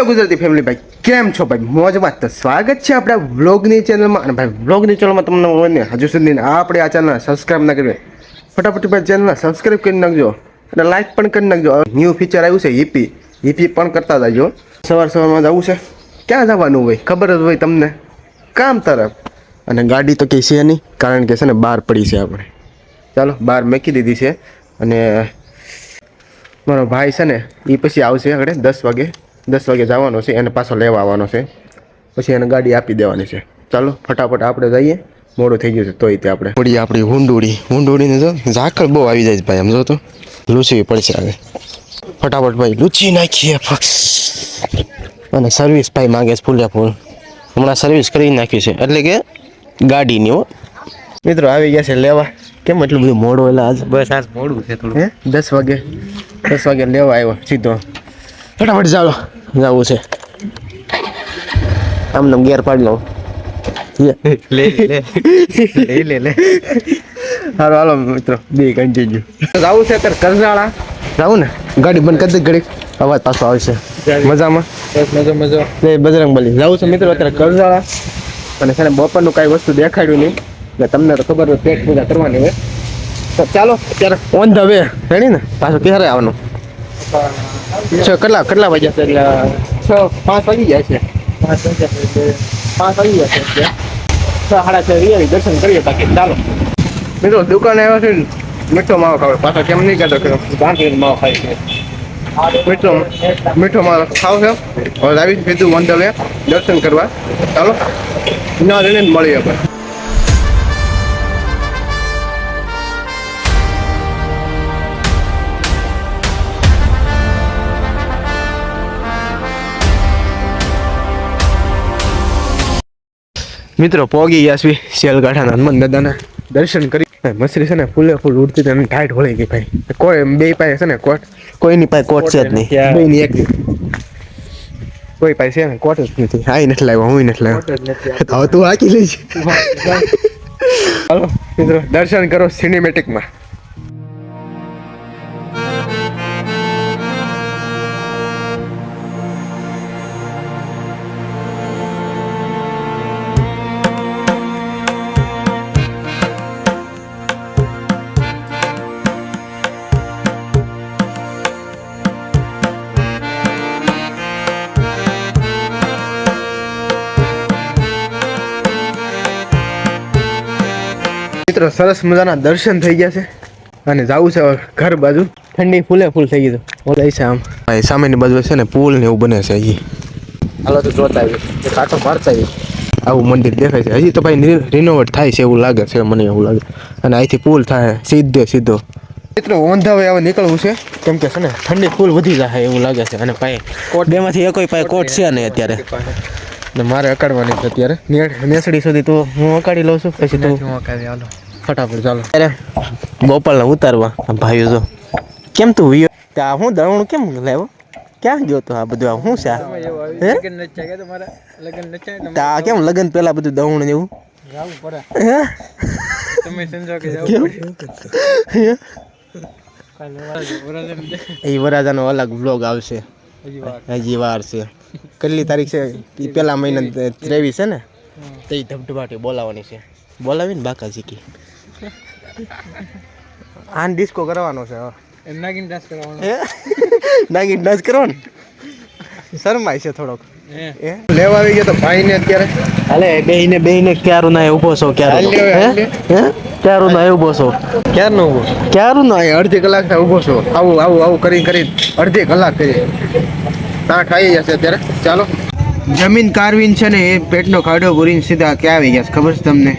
Hello Gujarati family ભાઈ, કેમ છો ભાઈ? મોજમાં તો સ્વાગત છે આપણા વ્લોગની ચેનલમાં અને ભાઈ વ્લોગની ચેનલમાં તમને મને હજુ સુધી આપણે આ ચેનલ સબસ્ક્રાઈબ ના કરી ફટાફટ ભાઈ ચેનલ સબસ્ક્રાઈબ કરી નાખજો અને લાઇક પણ કરી નાખજો. ન્યૂ ફીચર આવ્યું છે ઈપી ઈપી પણ કરતા જજો. સવાર સવારમાં જવું છે. ક્યાં જવાનું હોય? ખબર જ હોય તમને. કામ તરફ. અને ગાડી તો કહી છે નહીં, કારણ કે છે ને બહાર પડી છે આપણે. ચાલો, બહાર મેકી દીધી છે. અને મારો ભાઈ છે ને એ પછી આવશે આગળ દસ વાગે. દસ વાગે જવાનો છે એને પાછો લેવા આવવાનો છે. પછી એને ગાડી આપી દેવાની છે. ચાલો ફટાફટ આપણે જઈએ. મોડું થઈ ગયું છે તોય તે આપણે. થોડી આપણી હુંડુડી. હુંડુડીને જો ઝાકળ બહુ આવી જાય છે ભાઈ આમ જો તો. લૂચવી પડશે હવે. ફટાફટ ભાઈ લૂચી નાખીએ અને સર્વિસ ભાઈ માગે છે ફૂલે ફૂલ. હમણાં સર્વિસ કરી નાખી છે એટલે કે ગાડીની હો. મિત્રો આવી ગયા છે લેવા. કેમ એટલું બધું મોડું એટલે આજ? બસ આજ મોડું છે થોડું દસ વાગે દસ વાગે લેવા આવ્યો સીધો. ફટાફટ ચાલો. જવું છે. આમ નમ ગેર પાડી લઉં. લે. લે લે લે લે હાલો હાલો મિત્રો. બે કન્ટિન્યુ જવું છે અત્યારે કરનાળા જવું ને? ગાડી બંધ કરી દે ઘડી અવાજ પાછો આવશે. મજામાં? બસ મજા મજો. જય બજરંગ બલી. જવું છે મિત્રો અત્યારે કરનાળા અને છે ને બપોરનું કાંઈ વસ્તુ દેખાડ્યું નહીં. એટલે તમને તો ખબર હોય પેટ પૂજા કરવાની હોય. તો ચાલો અત્યારે ઓન ધ વે. રેડી ને? પાછું ક્યારે આવવાનું? છ કેટલા કેટલા વાગ્યા? છે એટલે છ પાંચ વાગી જાય છે. પાંચ વાગ્યા છે એટલે પાંચ વાગી જાય છે એટલે. છ સાડા છ રિયલી દર્શન કરીએ બાકી ચાલો. મિત્રો દુકાને આવ્યો છે ને મીઠો માવો ખાવે. પાછા કેમ નહીં કહેતો કે ગાંઠીનો માવો ખાય છે. મીઠો મીઠો માવો ખાવ છે. હવે આવી સીધું વન મંડળે દર્શન કરવા. ચાલો ના રહીને મળીએ આપણે. મિત્રો પોગી ગયા છીએ શિયાલગાંઠાના હનુમાન દાદાના દર્શન કરી. મસરી છે ને ફૂલે ફૂલ ઉડતી અને ટાઈટ હોળી ગઈ ભાઈ. કોઈ બે પાસે છે ને કોટ? કોઈની પાસે કોટ છે જ નહીં. બે ની એક. કોઈ પાસે છે ને કોટ જ નથી. આ નથી લાવ્યો હું નથી લાવ્યો. હવે તું હાકી લઈશ હાલો મિત્રો દર્શન કરો સિનેમેટિકમાં મિત્રો સરસ મજાના દર્શન થઈ ગયા છે. અને જવું છે હવે ઘર બાજુ. ઠંડી ફૂલે ફૂલ થઈ ગયું ઓલાય છે આમ. સામેની બાજુ છે ને પુલ ને એવું બને છે હજી. હાલો તો જોતા આવીએ. એક મારતા આવીએ. આવું મંદિર દેખાય છે. હજી તો ભાઈ રિનોવેટ થાય છે એવું લાગે છે મને એવું લાગે. અને અહીંથી પુલ થાય સીધે સીધો. મિત્રો ઓંધાવે હવે નીકળવું છે. કેમ કે છે ને ઠંડી ફૂલ વધી જાય એવું લાગે છે. અને ભાઈ કોટ બેમાંથી એકોય પાસે કોટ છે નહીં અત્યારે. ને મારે અકાડવાની છે અત્યારે. નેસડી સુધી તો હું અકાડી લઉં છું પછી તું અકાડી હાલો. ફટાફટ ચાલો. અરે ગોપાલને ઉતારવા. ભાઈઓ તો કેમ તું વિયો? ત્યાં હું દળણું કેમ લાવ્યો ક્યાં ગયો તો આ બધું? આ શું છે? આ? હે? લગન નચ્યા કે તમારા? લગન નચ્યા તા કેમ લગન પેલા બધું દવણ જેવું તમે સમજો કે એ વરાજાનો અલગ બ્લોગ આવશે. હજી વાર. છે. કેટલી તારીખ છે? એ પેલા મહિના ત્રેવીસ છે ને? તે ધબધબાટી બોલાવવાની છે. બોલાવી ને બાકા શીખી આન ડિસ્કો કરવાનો છે હવે નાગીને ડાન્સ કરવાનો. હે? નાગીન ડાન્સ કરવાનો? શરમાય છે થોડોક. એ લેવા આવી ગયા તો ભાઈ ને અત્યારે. અલે બેહીને બેહીને ક્યારું ના ઊભો છો ક્યારું. હે? ક્યારું ના ઊભો છો? ક્યારનો ઊભો ક્યારું ના અડધી કલાક થાય ઊભો છો. આવું આવું આવું કરી કરી અડધી કલાક કરી ત્યાં ખાઈ જશે અત્યારે. ચાલો. જમીન કારવીન છે ને એ પેટનો ખાડો પૂરીને સીધા ક્યાં આવી ગયા ખબર છે તમને?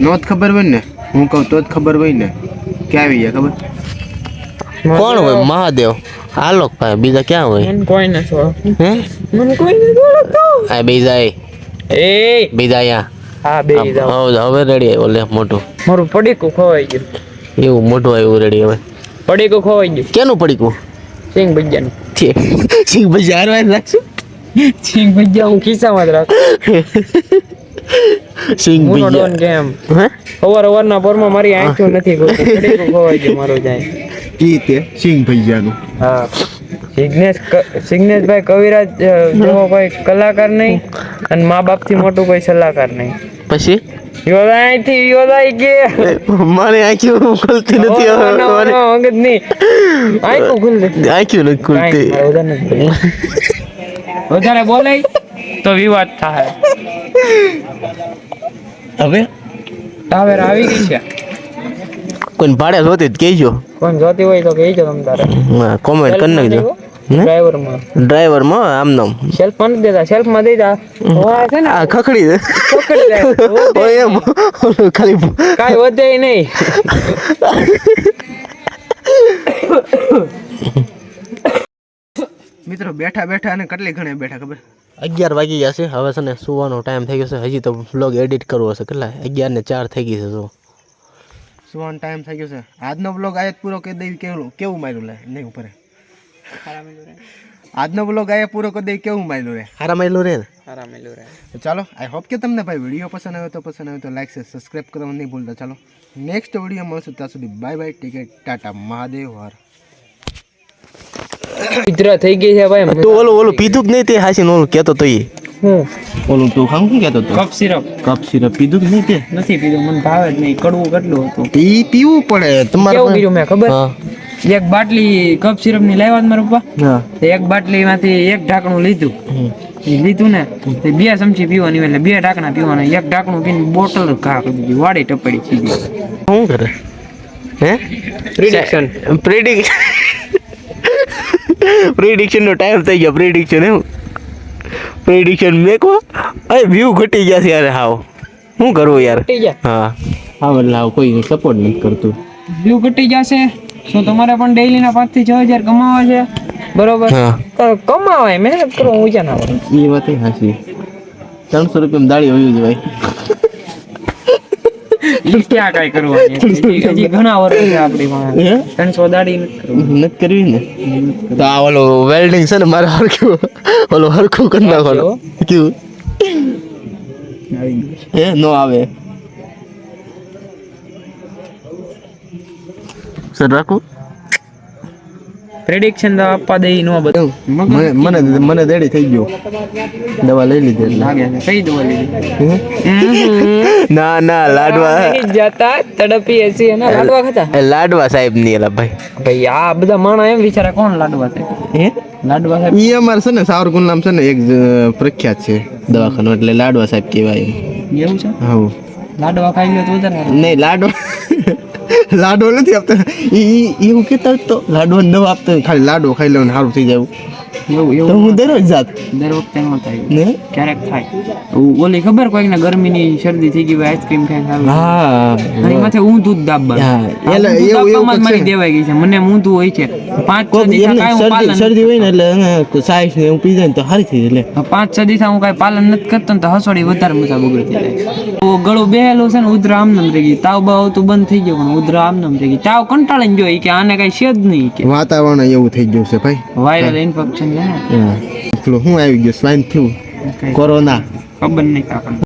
નોત ખબર હોય ને? હું કહું તો જ ખબર હોય ને ક્યાં આવી ગયા ખબર? કોણ હોય? મહાદેવ. આલોક ભાઈ બીજા ક્યાં હોય? મને કોઈ નથી ઓળખતું. હે? મને કોઈ નથી ઓળખતું. આ બીજા એ. એ બીજા અહીંયા હા બે જાવ હવે હવે રેડી આવ્યો લે મોટું મારું પડીકું ખોવાઈ ગયું. એવું મોટું આવ્યું રેડી હવે. પડીકું ખોવાઈ ગયું. કેનું પડીકું? સિંગ ભજીયાનું. સિંગ ભજ્યા હારવા રાખશું. સિંગ ભજીયા હું ખિસ્સામાં જ રાખું. સિંગ ભાઈ ડોન કેમ હે? ના પરમાં મારી આંખો નથી પડીકું ખોવાઈ ગયું મારો જાય. ઈ તે સિંગ ભૈયાનું હા. સિગ્નેશ સિગ્નેશભાઈ કવિરાજ જેવો કોઈ કલાકાર નહીં અને મા બાપથી મોટું કોઈ સલાહકાર નહીં. પછી? યોદાય કે મારે આંખ્યું ખુલતી નથી હવે અંગત નહીં. આંખો નથી ખુલતી. વધારે નથી બોલવું. વધારે બોલે તો વિવાદ થાય. હવે? ટાવેર આવી ગઈ છે. કોઈને ભાડે જોતી જ કહેજો. કોણ જોતી હોય તો કહેજો તમ તારે. હા કોમેન્ટ કરી નાખજો. માં ડ્રાઈવરમાં ડ્રાઈવરમાં આમ નામ. સેલ્ફમાં દેતા સેલ્ફમાં દેતા. હોય છે ને આ ખખડી દે ખખડી દે ઓય એમ. ખાલી કાઈ વધે નહીં. મિત્રો બેઠા બેઠા અને કેટલી ઘણી બેઠા ખબર? અગિયાર વાગી ગયા છે. હવે છે ને સુવાનો ટાઈમ થઈ ગયો છે. હજી તો બ્લોગ એડિટ કરવો હશે. કેટલા? અગિયાર ને ચાર થઈ ગઈ છે જો. સુવાનો ટાઈમ થઈ ગયો છે. આજનો બ્લોગ આયત પૂરો કરી દઈ કેવું કેવું માર્યું લે? નહીં ઉપર આજનો બ્લોગ આયા પૂરો કરી દઈ કેવું માર્યું રે? હારા માર્યું રે ને? રે. ચાલો આઈ હોપ કે તમને ભાઈ વીડિયો પસંદ આવ્યો તો પસંદ આવ્યો તો લાઈક છે સબસ્ક્રાઈબ કરવાનું નહીં ભૂલતા. ચાલો નેક્સ્ટ વીડિયો મળશું. ત્યાં સુધી bye bye ticket tata Mahadev હર. ચિત્ર થઈ ગઈ છે ભાઈ. તો ઓલું ઓલું પીધું જ નહીં તે હાસી ઓલું કેતો તો એ. હું? ઓલું તું ખામ શું કેતો તો? Cup syrup. કપ સિરપ પીધું જ નહીં તે? નથી પીધું મને ભાવે જ નહીં. કડવું કેટલું હતું? પી પીવું પડે. તમારે કેવું પીધું મેં ખબર? એક બાટલી કપ સિરપની લાવ્યા મારા પપ્પા. એક બાટલી માંથી એક ઢાંકણું લીધું. લીધું ને તે બે ચમચી પીવાની એટલે બે ઢાંકણા પીવાના. એક ઢાંકણું પીને બોટલ ઘા કરી દીધી. વાડી ટપડી સીધી શું કરે? હે? પ્રિડિક્શન પ્રિડિક્શન નો ટાઈમ થઈ ગયો પ્રિડિક્શન એવું પ્રિડિક્શન મેકો અરે વ્યૂ ઘટી ગયા છે યાર હાવ. શું કરવું યાર? હા. હા એટલે હાવ કોઈ સપોર્ટ નથી કરતું. વ્યૂ ઘટી જશે શું તમારે પણ ડેઈલી ના પાંચથી છ હજાર કમાવા છે. બરોબર? કમાવાય મહેનત કરો ઊંચા ના એ વાત હાસી ત્રણસો રૂપિયામાં દાળી હોય જ ઈ ક્યાં કાંઈ કરવાની? હજી હજી ઘણા વર્ષ છે આપણી પાસે. ત્રણસો દાડી નથી કરવી ને? તો આ ઓલો વેલ્ડિંગ છે ને મારે હરખું ઓલો હરખું કરી નાખવાનું. કેવું? હે નો આવે. સર રાખું. પ્રેડિક્શન તો આપવા દે નો બધું. મને મને મને દેડી થઈ ગયો. દવા લઈ લીધી એટલે. કઈ દવા લીધી? ના ના લાડવા. જતા તડપી એસી એના લાડવા ખાતા. એ લાડવા સાહેબની એલા ભાઈ. ભાઈ આ બધા માણા એમ વિચારે કોણ લાડવા છે? હે? લાડવા સાહેબ. ઈ અમારે છે ને સાવરકુંડ નામ છે ને એક પ્રખ્યાત છે દવાખાનું એટલે લાડવા સાહેબ કહેવાય. એવું છે? હા. લાડવા ખાઈ લ્યો તો વધારે નહીં લાડવા લાડવો નથી આપતા. એ ઈ- એવું કહેતા તો લાડો દવા આપતા ખાલી લાડો ખાઈ લેવાનું, સારું થઈ જાય એવું હું દરરોજ જાત. દર વખતે ન થાય. ને? ક્યારેક થાય. ઓલી ખબર કોઈકને ગરમીની શરદી થઈ ગઈ હોય આઈસ્ક્રીમ ખાઈ ખાવી હા મારી માથે ઊંધું જ દાબવાનું. હા, એટલે એવું- એવું મારી. દેવાઈ ગઈ છે. મને ઊંધું હોય છે. પાંચ છ દિવસ હું શરદી શરદી હોય ને એટલે સાઈઝ ને એવું પી જાય ને તો સારી થઈ એટલે. પાંચ છ દિવસ હું કાંઈ પાલન નથી કરતો ને તો હસોડી વધારે મજા બગડતી જાય. તો ગળું બેહેલું છે ને ઉધરા આમનામ રહી ગઈ તાવ બાવ તો બંધ થઈ ગયો પણ ઉધરા આમનામ રહી ગઈ તાવ કંટાળીને જોઈ કે આને કાંઈ છે જ નહીં કે. વાતાવરણ એવું થઈ ગયું છે ભાઈ. વાયરલ ઇન્ફેક્શન છે ને? ફ્લુ શું આવી ગયું સ્વાઇન ફ્લુ કોરોના. ખબર નહીં આપણને